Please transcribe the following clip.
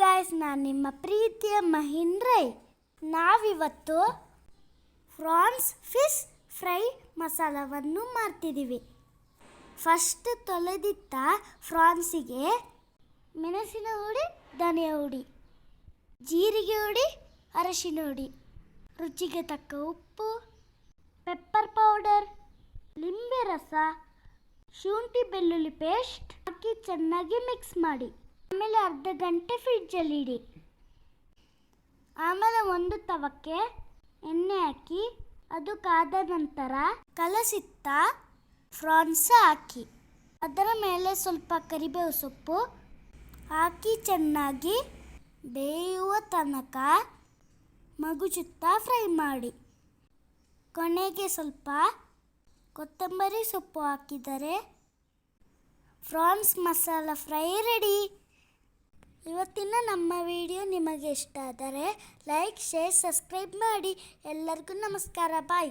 Guys ನಾನು ನಿಮ್ಮ ಪ್ರೀತಿಯ ಮಹೀಂದ್ರೈ ನಾವಿವತ್ತು ಫ್ರಾನ್ಸ್ ಫಿಶ್ ಫ್ರೈ ಮಸಾಲವನ್ನು ಮಾಡ್ತಿದ್ದೀವಿ. ಫಸ್ಟ್ ತೊಳೆದಿತ್ತ ಫ್ರಾನ್ಸಿಗೆ ಮೆಣಸಿನ ಹುಡಿ, ಧನಿಯ ಹುಡಿ, ಜೀರಿಗೆ ಹುಡಿ, ಅರಶಿನ ಹುಡಿ, ರುಚಿಗೆ ತಕ್ಕ ಉಪ್ಪು ಪೆಪ್ಪರ್ ಪೌಡರ್ ಲಿಂಬೆ ರಸ, ಶುಂಠಿ ಬೆಳ್ಳುಳ್ಳಿ ಪೇಸ್ಟ್ ಹಾಕಿ ಚೆನ್ನಾಗಿ ಮಿಕ್ಸ್ ಮಾಡಿ. ಆಮೇಲೆ ಅರ್ಧ ಗಂಟೆ ಫ್ರಿಡ್ಜಲ್ಲಿ ಇಡಿ. ಆಮೇಲೆ ಒಂದು ತವಕ್ಕೆ ಎಣ್ಣೆ ಹಾಕಿ, ಅದು ಕಾದ ನಂತರ ಕಲಸಿತ್ತ ಫ್ರಾನ್ಸ ಹಾಕಿ. ಅದರ ಮೇಲೆ ಸ್ವಲ್ಪ ಕರಿಬೇವು ಸೊಪ್ಪು ಹಾಕಿ ಚೆನ್ನಾಗಿ ಬೇಯುವ ತನಕ ಮಗುಚುತ್ತಾ ಫ್ರೈ ಮಾಡಿ. ಕೊನೆಗೆ ಸ್ವಲ್ಪ ಕೊತ್ತಂಬರಿ ಸೊಪ್ಪು ಹಾಕಿದರೆ ಫ್ರಾನ್ಸ್ ಮಸಾಲ ಫ್ರೈ ರೆಡಿ ಇವತ್ತಿನ ನಮ್ಮ ವಿಡಿಯೋ ನಿಮಗೆ ಇಷ್ಟ ಆದರೆ ಲೈಕ್ ಶೇರ್ ಸಬ್ಸ್ಕ್ರೈಬ್ ಮಾಡಿ. ಎಲ್ಲರಿಗೂ ನಮಸ್ಕಾರ. ಬಾಯ್.